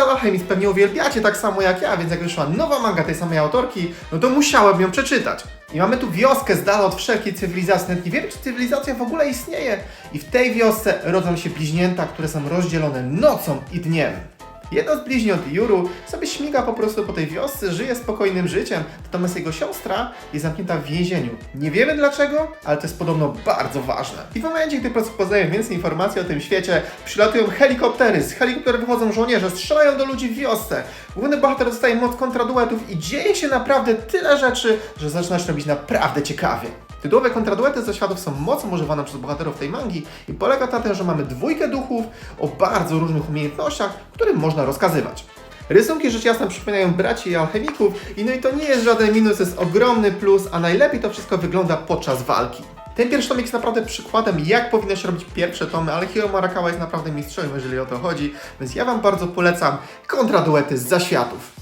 Fullmetal Alchemist pewnie uwielbiacie tak samo jak ja, więc jak wyszła nowa manga tej samej autorki, no to musiałem ją przeczytać. I mamy tu wioskę z dala od wszelkiej cywilizacji. Nawet nie wiemy, czy cywilizacja w ogóle istnieje. I w tej wiosce rodzą się bliźnięta, które są rozdzielone nocą i dniem. Jedno z bliźniąt, Juru, sobie śmiga po prostu po tej wiosce, żyje spokojnym życiem, natomiast jego siostra jest zamknięta w więzieniu. Nie wiemy dlaczego, ale to jest podobno bardzo ważne. I w momencie, gdy po prostu poznajemy więcej informacji o tym świecie, przylatują helikoptery, z helikopterów wychodzą żołnierze, strzelają do ludzi w wiosce. Główny bohater dostaje moc kontraduetów i dzieje się naprawdę tyle rzeczy, że zaczyna się robić naprawdę ciekawie. Tytułowe kontraduety ze światów są mocno używane przez bohaterów tej mangi i polega to na tym, że mamy dwójkę duchów o bardzo różnych umiejętnościach, którym można rozkazywać. Rysunki rzecz jasna przypominają braci i alchemików i no i to nie jest żaden minus, jest ogromny plus, a najlepiej to wszystko wygląda podczas walki. Ten pierwszy tomik jest naprawdę przykładem, jak powinno się robić pierwsze tomy, ale Hiro Marakawa jest naprawdę mistrzem, jeżeli o to chodzi, więc ja Wam bardzo polecam kontraduety z zaświatów.